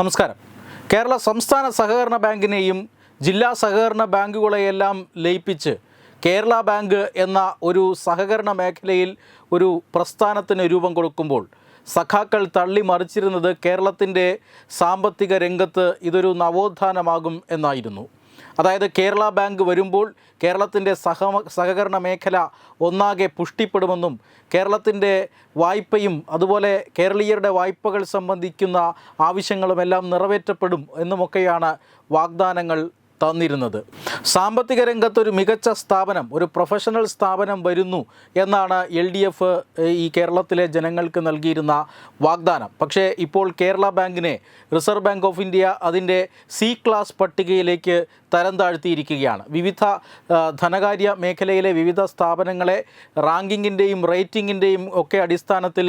നമസ്കാരം. കേരള സംസ്ഥാന സഹകരണ ബാങ്കിനെയും ജില്ലാ സഹകരണ ബാങ്കുകളെയെല്ലാം ലയിപ്പിച്ച് കേരള ബാങ്ക് എന്ന ഒരു സഹകരണ മേഖലയിൽ ഒരു പ്രസ്ഥാനത്തിന് രൂപം കൊടുക്കുമ്പോൾ സഖാക്കൾ തള്ളി മറിച്ചിരുന്നത് കേരളത്തിന്റെ സാമ്പത്തിക രംഗത്ത് ഇതൊരു നവോത്ഥാനമാകും എന്നായിരുന്നു. അതായത് കേരള ബാങ്ക് വരുമ്പോൾ കേരളത്തിന്റെ സഹ സഹകരണ മേഖല ഒന്നാകെ പുഷ്ടിപ്പെടുമെന്നും കേരളത്തിന്റെ വായ്പയും അതുപോലെ കേരളീയരുടെ വായ്പകൾ സംബന്ധിക്കുന്ന ആവശ്യങ്ങളുമെല്ലാം നിറവേറ്റപ്പെടും എന്നുമൊക്കെയാണ് വാഗ്ദാനങ്ങൾ തന്നിരുന്നത്. സാമ്പത്തിക രംഗത്തൊരു മികച്ച സ്ഥാപനം ഒരു പ്രൊഫഷണൽ സ്ഥാപനം വരുന്നു എന്നാണ് എൽ ഡി എഫ് ഈ കേരളത്തിലെ ജനങ്ങൾക്ക് നൽകിയിരുന്ന വാഗ്ദാനം. പക്ഷേ ഇപ്പോൾ കേരള ബാങ്കിനെ റിസർവ് ബാങ്ക് ഓഫ് ഇന്ത്യ അതിന്റെ സി ക്ലാസ് പട്ടികയിലേക്ക് തരം താഴ്ത്തിയിരിക്കുകയാണ്. വിവിധ ധനകാര്യ മേഖലയിലെ വിവിധ സ്ഥാപനങ്ങളെ റാങ്കിങ്ങിന്റെയും റേറ്റിങ്ങിന്റെയും ഒക്കെ അടിസ്ഥാനത്തിൽ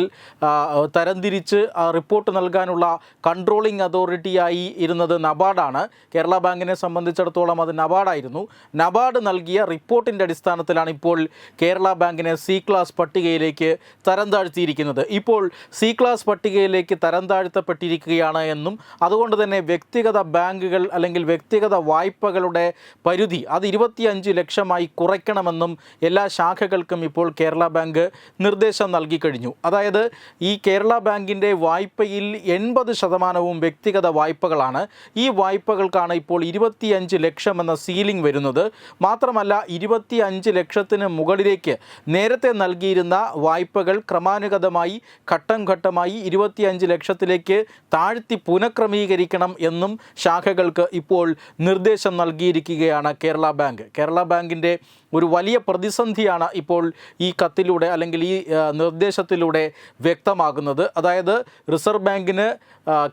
തരംതിരിച്ച് റിപ്പോർട്ട് നൽകാനുള്ള കൺട്രോളിംഗ് അതോറിറ്റിയായി ഇരുന്നത് നബാർഡാണ്. കേരള ബാങ്കിനെ സംബന്ധിച്ചിടത്തോളം അത് നബാർഡായിരുന്നു. നബാർഡ് നൽകിയ റിപ്പോർട്ടിന്റെ അടിസ്ഥാനത്തിലാണ് ഇപ്പോൾ കേരള ബാങ്കിനെ സി ക്ലാസ് പട്ടികയിലേക്ക് തരം താഴ്ത്തിയിരിക്കുന്നത്. ഇപ്പോൾ സി ക്ലാസ് പട്ടികയിലേക്ക് തരം താഴ്ത്തപ്പെട്ടിരിക്കുകയാണ് എന്നും അതുകൊണ്ട് തന്നെ വ്യക്തിഗത ബാങ്കുകൾ അല്ലെങ്കിൽ വ്യക്തിഗത വായ്പകളുടെ പരിധി അത് ഇരുപത്തിയഞ്ച് ലക്ഷമായി കുറയ്ക്കണമെന്നും എല്ലാ ശാഖകൾക്കും ഇപ്പോൾ കേരള ബാങ്ക് നിർദ്ദേശം നൽകിക്കഴിഞ്ഞു അതായത് ഈ കേരള ബാങ്കിന്റെ വായ്പയിൽ എൺപത് ശതമാനവും വ്യക്തിഗത വായ്പകളാണ്. ഈ വായ്പകൾക്കാണ് ഇപ്പോൾ ഇരുപത്തിയഞ്ച് ലക്ഷം എന്ന സീലിംഗ് വരുന്നത്. മാത്രമല്ല ഇരുപത്തി അഞ്ച് ലക്ഷത്തിന് മുകളിലേക്ക് നേരത്തെ നൽകിയിരുന്ന വായ്പകൾ ക്രമാനുഗതമായി ഘട്ടം ഘട്ടമായി ഇരുപത്തിയഞ്ച് ലക്ഷത്തിലേക്ക് താഴ്ത്തി പുനഃക്രമീകരിക്കണം എന്നും ശാഖകൾക്ക് ഇപ്പോൾ നിർദ്ദേശം നൽകിയിരിക്കുകയാണ് കേരള ബാങ്ക്. കേരള ബാങ്കിന്റെ ഒരു വലിയ പ്രതിസന്ധിയാണ് ഇപ്പോൾ ഈ കത്തിലൂടെ അല്ലെങ്കിൽ ഈ നിർദ്ദേശത്തിലൂടെ വ്യക്തമാകുന്നത്. അതായത് റിസർവ് ബാങ്കിന്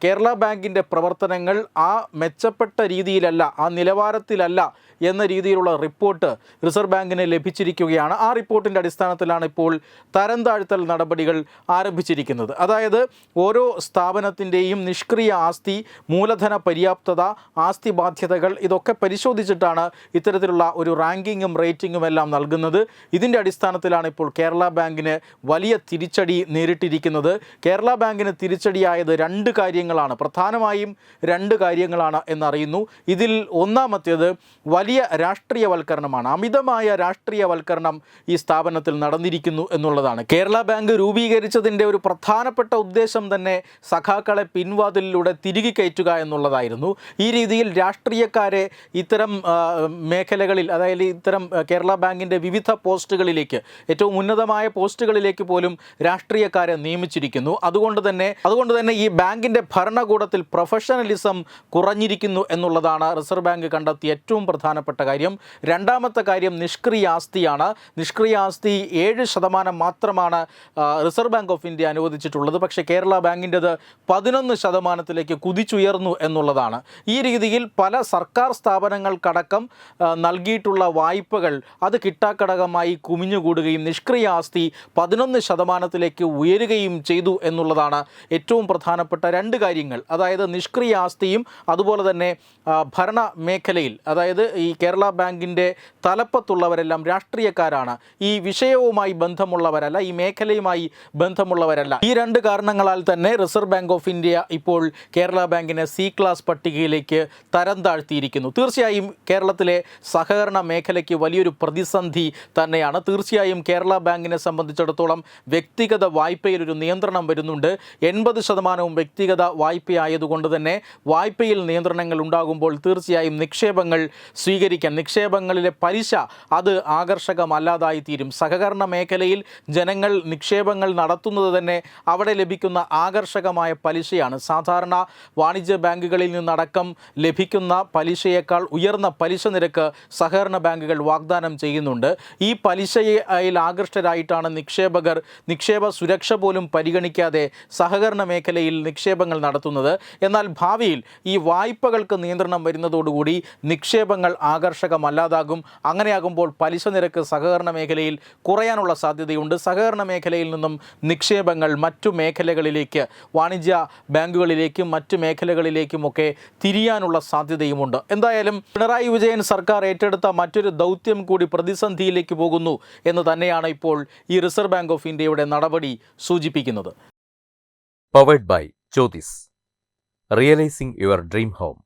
കേരള ബാങ്കിന്റെ പ്രവർത്തനങ്ങൾ ആ മെച്ചപ്പെട്ട രീതിയിലല്ല ആ നിലവാരത്തിലല്ല എന്ന രീതിയിലുള്ള റിപ്പോർട്ട് റിസർവ് ബാങ്കിന് ലഭിച്ചിരിക്കുകയാണ്. ആ റിപ്പോർട്ടിന്റെ അടിസ്ഥാനത്തിലാണ് ഇപ്പോൾ തരം താഴ്ത്തൽ നടപടികൾ ആരംഭിച്ചിരിക്കുന്നത്. അതായത് ഓരോ സ്ഥാപനത്തിന്റെയും നിഷ്ക്രിയ ആസ്തി മൂലധന പര്യാപ്തത ആസ്തി ബാധ്യതകൾ ഇതൊക്കെ പരിശോധിച്ചിട്ടാണ് ഇത്തരത്തിലുള്ള ഒരു റാങ്കിങ്ങും റേറ്റിങ്ങും എല്ലാം നൽകുന്നത്. ഇതിന്റെ അടിസ്ഥാനത്തിലാണ് ഇപ്പോൾ കേരള ബാങ്കിന് വലിയ തിരിച്ചടി നേരിട്ടിരിക്കുന്നത്. കേരള ബാങ്കിന് തിരിച്ചടിയായത് രണ്ട് കാര്യങ്ങളാണ്. പ്രധാനമായും രണ്ട് കാര്യങ്ങളാണ് എന്നറിയുന്നു. ഇതിൽ ഒന്നാമത്തേത് വലിയ രാഷ്ട്രീയവൽക്കരണമാണ്. അമിതമായ രാഷ്ട്രീയവൽക്കരണം ഈ സ്ഥാപനത്തിൽ നടന്നിരിക്കുന്നു എന്നുള്ളതാണ്. കേരള ബാങ്ക് രൂപീകരിച്ചതിന്റെ ഒരു പ്രധാനപ്പെട്ട ഉദ്ദേശം തന്നെ സഖാക്കളെ പിൻവാതിലിലൂടെ തിരികെ കയറ്റുക എന്നുള്ളതായിരുന്നു. ഈ രീതിയിൽ രാഷ്ട്രീയക്കാരെ ഇത്തരം മേഖലകളിൽ അതായത് ഇത്തരം കേരള ബാങ്കിന്റെ വിവിധ പോസ്റ്റുകളിലേക്ക് ഏറ്റവും ഉന്നതമായ പോസ്റ്റുകളിലേക്ക് പോലും രാഷ്ട്രീയക്കാരെ നിയമിച്ചിരിക്കുന്നു. അതുകൊണ്ട് തന്നെ അതുകൊണ്ട് തന്നെ ഈ ബാങ്കിന്റെ ഭരണകൂടത്തിൽ പ്രൊഫഷണലിസം കുറഞ്ഞിരിക്കുന്നു എന്നുള്ളതാണ് റിസർവ് ബാങ്ക് കണ്ടെത്തിയ ഏറ്റവും പ്രധാനപ്പെട്ട കാര്യം രണ്ടാമത്തെ കാര്യം നിഷ്ക്രിയ ആസ്തിയാണ്. നിഷ്ക്രിയ ആസ്തി ഏഴ് ശതമാനം മാത്രമാണ് റിസർവ് ബാങ്ക് ഓഫ് ഇന്ത്യ അനുവദിച്ചിട്ടുള്ളത്. പക്ഷേ കേരള ബാങ്കിന്റെത് പതിനൊന്ന് ശതമാനത്തിലേക്ക് കുതിച്ചുയർന്നു എന്നുള്ളതാണ്. ഈ രീതിയിൽ പല സർക്കാർ സ്ഥാപനങ്ങൾക്കടക്കം നൽകിയിട്ടുള്ള വായ്പകൾ അത് കിട്ടാക്കടകമായി കുമിഞ്ഞുകൂടുകയും നിഷ്ക്രിയ ആസ്തി പതിനൊന്ന് ശതമാനത്തിലേക്ക് ഉയരുകയും ചെയ്തു എന്നുള്ളതാണ് ഏറ്റവും പ്രധാനപ്പെട്ട രണ്ട് കാര്യങ്ങൾ. അതായത് നിഷ്ക്രിയ ആസ്തിയും അതുപോലെ തന്നെ ഭരണ മേഖലയിൽ അതായത് ഈ കേരള ബാങ്കിന്റെ തലപ്പത്തുള്ളവരെല്ലാം രാഷ്ട്രീയക്കാരാണ്. ഈ വിഷയവുമായി ബന്ധമുള്ളവരല്ല ഈ മേഖലയുമായി ബന്ധമുള്ളവരല്ല. ഈ രണ്ട് കാരണങ്ങളാൽ തന്നെ റിസർവ് ബാങ്ക് ഓഫ് ഇന്ത്യ ഇപ്പോൾ കേരള ബാങ്കിനെ സി ക്ലാസ് പട്ടികയിലേക്ക് തരം താഴ്ത്തിയിരിക്കുന്നു. തീർച്ചയായും കേരളത്തിലെ സഹകരണ മേഖലയ്ക്ക് വലിയൊരു പ്രതിസന്ധി തന്നെയാണ്. തീർച്ചയായും കേരള ബാങ്കിനെ സംബന്ധിച്ചിടത്തോളം വ്യക്തിഗത വായ്പയിൽ ഒരു നിയന്ത്രണം വരുന്നുണ്ട്. എൺപത് ശതമാനവും വ്യക്തിഗത വായ്പയായതുകൊണ്ട് തന്നെ വായ്പയിൽ നിയന്ത്രണങ്ങൾ ഉണ്ടാകുമ്പോൾ തീർച്ചയായും നിക്ഷേപങ്ങൾ സ്വീകരിക്കാൻ നിക്ഷേപങ്ങളിലെ പലിശ അത് ആകർഷകമല്ലാതായി തീരും സഹകരണ മേഖലയിൽ ജനങ്ങൾ നിക്ഷേപങ്ങൾ നടത്തുന്നത് തന്നെ അവിടെ ലഭിക്കുന്ന ആകർഷകമായ പലിശയാണ്. സാധാരണ വാണിജ്യ ബാങ്കുകളിൽ നിന്നടക്കം ലഭിക്കുന്ന പലിശയേക്കാൾ ഉയർന്ന പലിശ നിരക്ക് സഹകരണ ബാങ്കുകൾ വാഗ്ദാനം ചെയ്യുന്നുണ്ട്. ഈ പലിശയിൽ ആകൃഷ്ടരായിട്ടാണ് നിക്ഷേപകർ നിക്ഷേപ സുരക്ഷ പോലും പരിഗണിക്കാതെ സഹകരണ മേഖലയിൽ നിക്ഷേപങ്ങൾ നടത്തുന്നത്. എന്നാൽ ഭാവിയിൽ ഈ വായ്പകൾക്ക് നിയന്ത്രണം വരുന്നതോടുകൂടി നിക്ഷേപങ്ങൾ ആകർഷകമല്ലാതാകും. അങ്ങനെയാകുമ്പോൾ പലിശ നിരക്ക് സഹകരണ മേഖലയിൽ കുറയാനുള്ള സാധ്യതയുണ്ട്. സഹകരണ മേഖലയിൽ നിന്നും നിക്ഷേപങ്ങൾ മറ്റു മേഖലകളിലേക്ക് വാണിജ്യ ബാങ്കുകളിലേക്കും മറ്റു മേഖലകളിലേക്കുമൊക്കെ തിരിയാനുള്ള സാധ്യതയുമുണ്ട്. എന്തായാലും പിണറായി വിജയൻ സർക്കാർ ഏറ്റെടുത്ത മറ്റൊരു ദൗത്യം കൂടി പ്രതിസന്ധിയിലേക്ക് പോകുന്നു എന്ന് തന്നെയാണ് ഇപ്പോൾ ഈ റിസർവ് ബാങ്ക് ഓഫ് ഇന്ത്യയുടെ നടപടി സൂചിപ്പിക്കുന്നത്. Powered by Jyothis realising your dream home.